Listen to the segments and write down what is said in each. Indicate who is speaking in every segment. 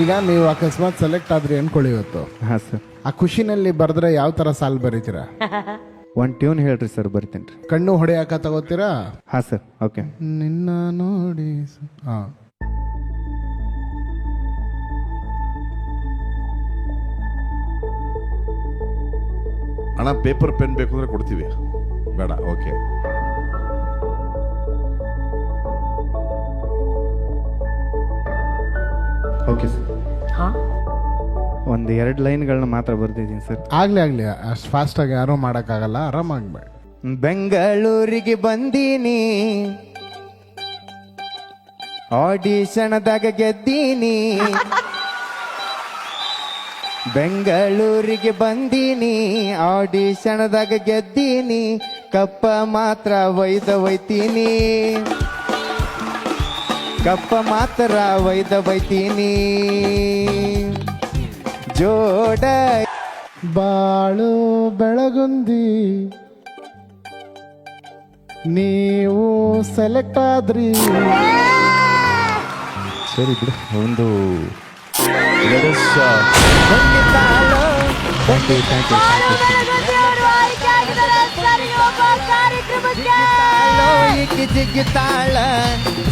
Speaker 1: ಈಗ ನೀವು ಅಕಸ್ಮಾತ್ ಸೆಲೆಕ್ಟ್ ಆದ್ರೆ ಅನ್ಕೊಳ್ಳಿ ಇವತ್ತು.
Speaker 2: ಹಾಂ ಸರ್
Speaker 1: ಆ ಖುಷಿನಲ್ಲಿ ಬರೆದ್ರೆ ಯಾವ ತರ ಸಾಲ್ ಬರೀತೀರಾ?
Speaker 2: ಒಂದು ಟ್ಯೂನ್ ಹೇಳ್ರಿ ಸರ್ ಬರ್ತೀನಿ ರೀ.
Speaker 1: ಕಣ್ಣು ಹೊಡೆಯಾಕ ತಗೋತೀರಾ?
Speaker 2: ಹಾಂ ಸರ್ ಓಕೆ
Speaker 1: ನಿನ್ನ ನೋಡಿ ಹಾ.
Speaker 3: ಅಣ್ಣ ಪೇಪರ್ ಪೆನ್ ಬೇಕು ಅಂದ್ರೆ ಕೊಡ್ತೀವಿ. ಬೇಡ ಓಕೆ
Speaker 2: ಓಕೆ ಸರ್ ಒಂದು ಎರಡು ಲೈನ್ಗಳನ್ನ ಮಾತ್ರ ಬರ್ದಿದ್ದೀನಿ ಸರ್
Speaker 1: ಆಗ್ಲಿ ಆಗ್ಲಿ ಅಷ್ಟು ಫಾಸ್ಟ್ ಆಗಿ ಮಾಡೋಕ್ಕಾಗಲ್ಲ ಮಾಡಕ್ಕಾಗಲ್ಲ ಆರಾಮಾಗಿ ಬೇಡ
Speaker 2: ಬೆಂಗಳೂರಿಗೆ ಬಂದೀನಿ. ಆಡಿಷನ್ದಾಗ ಗೆದ್ದೀನಿ. ಬೆಂಗಳೂರಿಗೆ ಬಂದೀನಿ. ಆಡಿಷನ್ದಾಗ ಗೆದ್ದೀನಿ. ಕಪ್ಪ ಮಾತ್ರ ಒಯ್ದ ಒಯ್ತೀನಿ. ಕಪ್ಪ ಮಾತ್ರ ಒಯ್ದ ಒಯ್ತೀನಿ ಜೋಡ
Speaker 1: ಬಾಳು ಬೆಳಗುಂದಿ ನೀವು ಸೆಲೆಕ್ಟ್ ಆದ್ರಿ
Speaker 2: ಸರಿ ಬಿಡು ಒಂದು
Speaker 4: ಧನ್ಯವಾದಗಳು ದೇವರು
Speaker 2: ತಾಳೋ ಜಿಗಿತಾಳ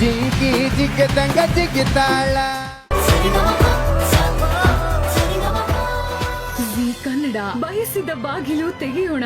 Speaker 2: ಜಿಗಿ ಜಿಗ್ಗದಂಗ ಜಿಗ್ಗಿತಾಳ
Speaker 5: ಜಿ ಕನ್ನಡ ಬಯಸಿದ ಬಾಗಿಲು ತೆಗೆಯೋಣ.